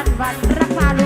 านวันรักวัน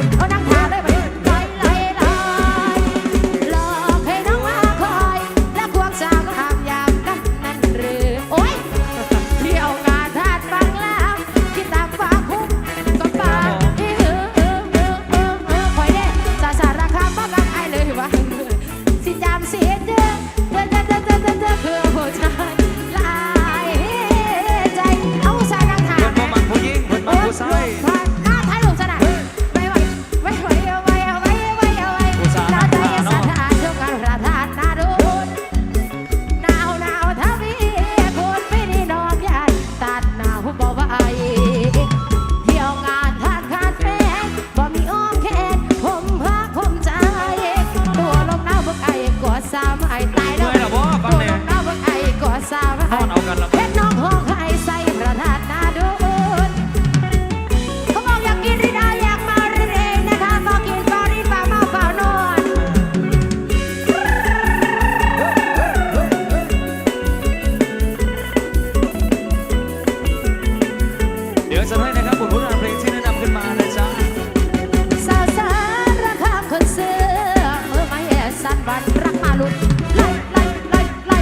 วันรักมาลุดไล่ไล่ไล่ไล่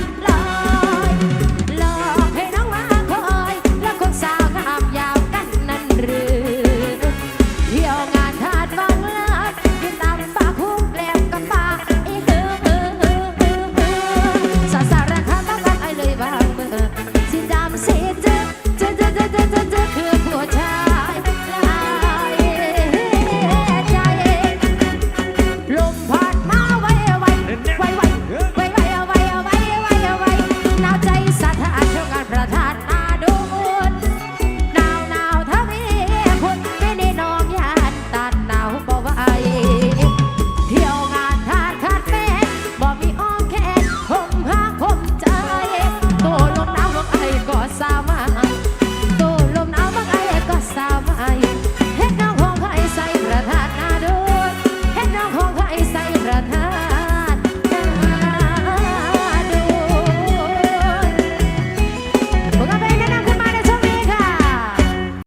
ไล่หอให้น้องมาคอยแล้วคนสาวงามยาวกันนันหรือเที่ยวงานทดวังลาดกินตามปากหุ้แกลมกันปากอีเออเออเออเออเอสาสาราคาต้องรักไอเลยบางเบอร์สีดำสีเจ๊เจ๊เจ๊เจ๊เจ๊